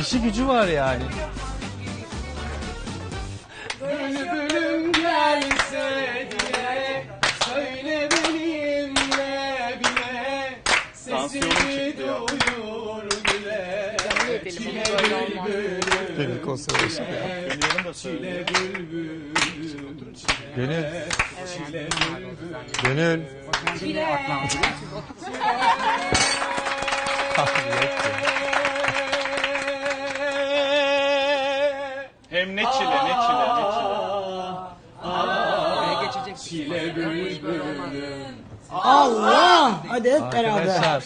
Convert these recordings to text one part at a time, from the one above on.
İşi gücü var yani. Bülbülüm gelse diye söyle benimle bile sesini duyur güle çile bülbülüm Gönül konservası. çile bülbülüm Gönül. Gönül. Hem ne çile ne çile ne çile. çile bülbülüm Allah! Hadi hep beraber. Arkadaşlar.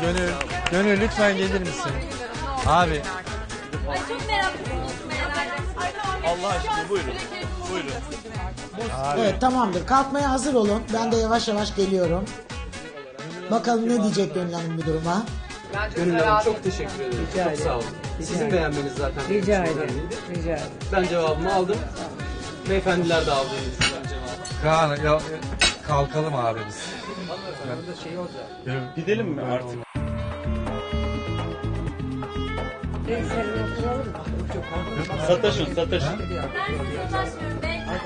Gönül. Gönül lütfen gelir misin? Abi. Ay çok meraklısınız meğerler. Allah aşkına buyurun. Buyurun. Evet tamamdır. Kalkmaya hazır olun. Ben de yavaş yavaş geliyorum. Bakalım ne diyecek Gönül Hanım bu duruma. Gönül Hanım çok teşekkür ederim. çok sağ olun. Sizin beğenmeniz zaten. benim Rica için ederim. önemliydi. Rica ederim. Ben cevabımı aldım. Beyefendiler de aldı. Kaan ya, kalkalım abi biz. Gidelim mi artık? Sataşın sataşın. Ben size ulaşmıyorum beyefendi.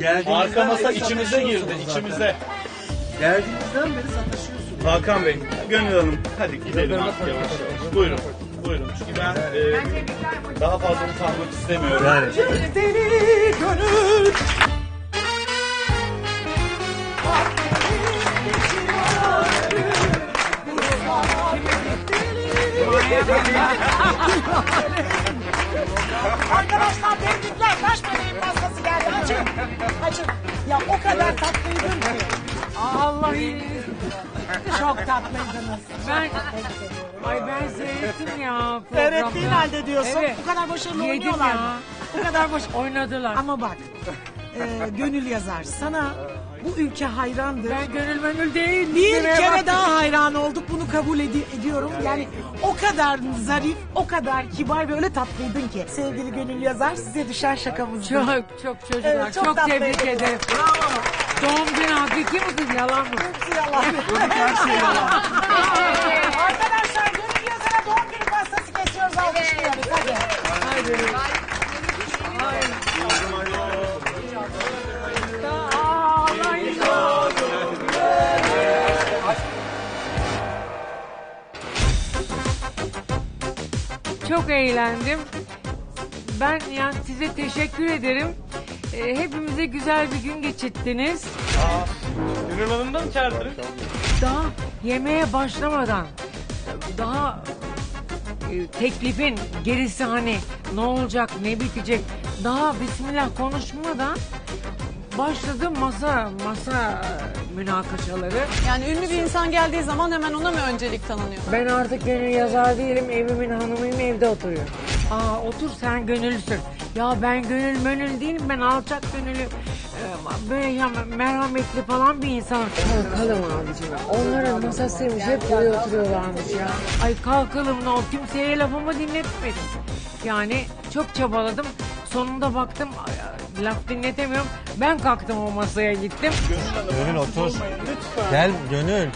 Ben size. Arka masa içimize girdi içimize. Geldiğinizden beri sataşıyorsunuz. Hakan Bey, Gönül Hanım hadi gidelim artık yavaş yavaş. Buyurun. Buyurun. Çünkü ben e, daha fazla kalmak istemiyorum. Yani. Arkadaşlar tebrikler. Taş böreğin pastası geldi. Açın. Açın. Ya o kadar tatlıydın ki. Allah Çok tatlıydınız. Ben Ay ben seyrettim ya programda. halde diyorsun. Evet. Bu kadar başarılı Yedim oynuyorlar ya. mı? Bu kadar baş... Oynadılar. Ama bak. e, gönül yazar. Sana bu ülke hayrandır. ben gönül menül değil. Bir Nereye kere baktın? daha hayran olduk. Bunu kabul edi- ediyorum. Yani o kadar zarif, o kadar kibar ve öyle tatlıydın ki. Sevgili Gönül Yazar size düşen şakamızdı. Çok çok çocuklar. Evet, çok çok tebrik tatlıydınız. ederim. Bravo. Doğum günü hakiki mi kız yalan mı? Hepsi yalan. Arkadaşlar Gönül Yazar'a doğum günü pastası kesiyoruz. Alkışlıyoruz. Hadi. Aa, Çok eğlendim. Ben yani size teşekkür ederim. Ee, hepimize güzel bir gün geçirdiniz. Gönül Hanım'dan mı çağırdın? Daha yemeğe başlamadan daha e, teklifin gerisi hani ne olacak ne bitecek daha bismillah konuşmadan başladı masa masa münakaşaları. Yani ünlü bir insan geldiği zaman hemen ona mı öncelik tanınıyor? Ben artık gönül yazar değilim evimin hanımıyım evde oturuyorum. Aa otur sen gönüllüsün. Ya ben gönül mönül değilim ben alçak gönüllü e, böyle ya merhametli falan bir insanım. Kalkalım abicim. Onların masasıymış hep buraya oturuyorlarmış ya. Ay kalkalım ne oldu kimseye lafımı dinletmedim. Yani çok çabaladım. Sonunda baktım laf dinletemiyorum. Ben kalktım o masaya gittim. Gönül otur. Gel Gönül.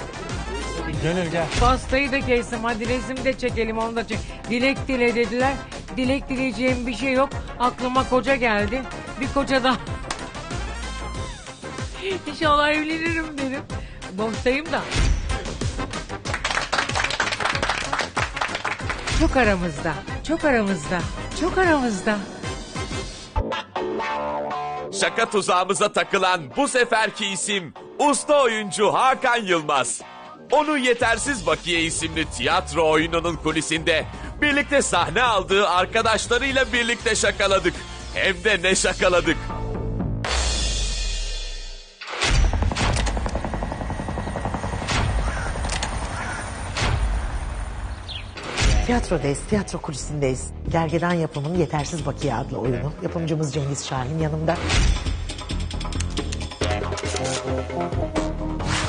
Gönül gel. Pastayı da kestim. Hadi resim de çekelim onu da çek. Dilek dile dediler. Dilek dileyeceğim bir şey yok. Aklıma koca geldi. Bir koca daha. İnşallah evlenirim dedim. Boştayım da. Çok aramızda. Çok aramızda. Çok aramızda. Şaka tuzağımıza takılan bu seferki isim usta oyuncu Hakan Yılmaz. Onu Yetersiz Bakiye isimli tiyatro oyununun kulisinde birlikte sahne aldığı arkadaşlarıyla birlikte şakaladık. Hem de ne şakaladık. Tiyatrodayız, tiyatro kulisindeyiz. Gergedan yapımının Yetersiz Bakiye adlı oyunu. Yapımcımız Cengiz Şahin yanımda.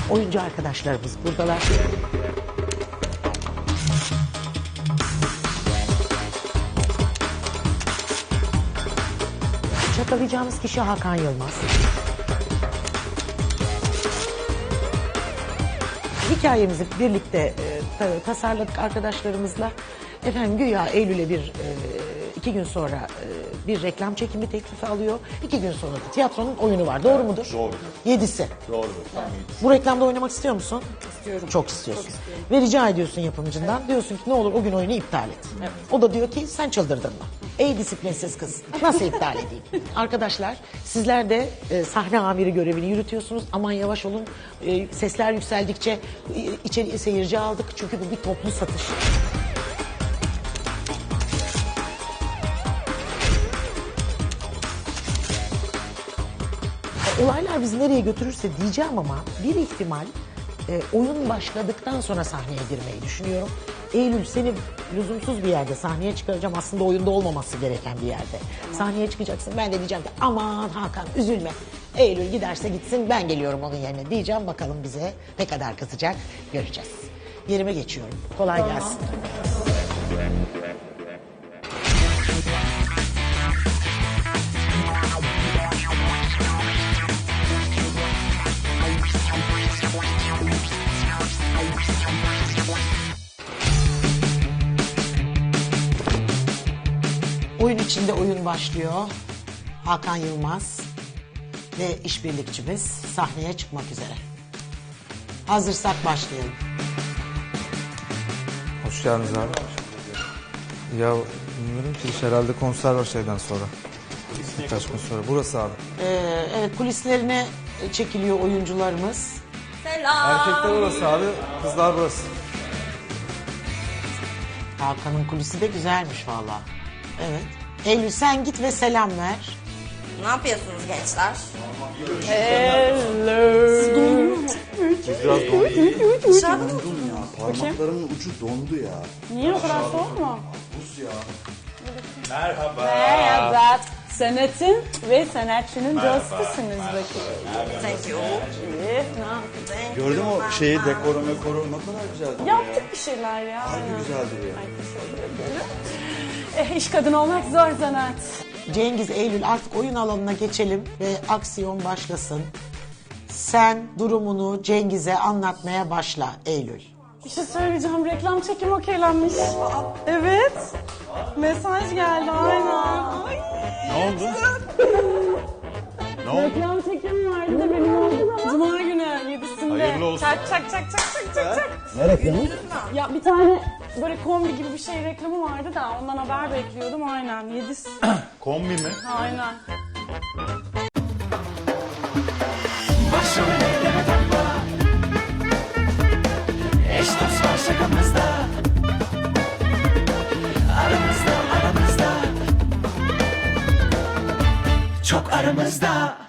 Oyuncu arkadaşlarımız buradalar. Yakalayacağınız kişi Hakan Yılmaz. Hikayemizi birlikte e, ta- tasarladık arkadaşlarımızla. Efendim güya Eylül'e bir e, iki gün sonra e, bir reklam çekimi teklifi alıyor. İki gün sonra da tiyatronun oyunu var. Doğru mudur? Doğru. Yedisi. Doğrudur. Bu reklamda oynamak istiyor musun? İstiyorum. Çok istiyorsun. Ve rica ediyorsun yapımcından. Diyorsun ki ne olur o gün oyunu iptal et. O da diyor ki sen çıldırdın mı? Ey disiplinsiz kız. Nasıl iptal edeyim? Arkadaşlar sizler de e, sahne amiri görevini yürütüyorsunuz. Aman yavaş olun. E, sesler yükseldikçe e, içeri seyirci aldık. Çünkü bu bir toplu satış. Olaylar bizi nereye götürürse diyeceğim ama bir ihtimal e, oyun başladıktan sonra sahneye girmeyi düşünüyorum. Eylül seni lüzumsuz bir yerde sahneye çıkaracağım. Aslında oyunda olmaması gereken bir yerde. Sahneye çıkacaksın. Ben de diyeceğim ki aman Hakan üzülme. Eylül giderse gitsin ben geliyorum onun yerine diyeceğim. Bakalım bize ne kadar kızacak göreceğiz. Yerime geçiyorum. Kolay gelsin. Oyun başlıyor. Hakan Yılmaz ve işbirlikçimiz sahneye çıkmak üzere. Hazırsak başlayalım. Hoş geldiniz abi. Ya bilmiyorum ki herhalde konser var şeyden sonra. Birkaç gün sonra. Burası abi. Ee, evet kulislerine çekiliyor oyuncularımız. Erkekler orası abi, kızlar burası. Hakan'ın kulisi de güzelmiş valla. Evet. Eylül sen git ve selam ver. Ne yapıyorsunuz gençler? Biraz dondu. Dışarıda mı? Parmaklarımın ucu dondu ya. Niye o kadar soğuk mu? Buz ya. Merhaba. Sanatın ve sanatçının dostussunuz bakın. Thank you. Ne yapayım? Gördün mü o şeyi dekoru mekoru ne kadar güzeldi. Yaptık bir şeyler ya. Harbi güzeldi ya. Ay, teşekkür ederim. Eh, iş kadını olmak zor zanaat. Cengiz, Eylül artık oyun alanına geçelim ve aksiyon başlasın. Sen durumunu Cengiz'e anlatmaya başla Eylül. Bir şey söyleyeceğim. Reklam çekim okeylenmiş. Evet. Mesaj geldi aynen. Ay. Ne oldu? ne oldu? Reklam çekim vardı da benim oldu da. Cuma günü yedisinde. Hayırlı olsun. Çak çak çak çak çak çak çak. Ne reklamı? Ya bir tane böyle kombi gibi bir şey reklamı vardı da ondan haber bekliyordum aynen. Yedis. Kombi mi? aynen. Aramızda aramızda Çok aramızda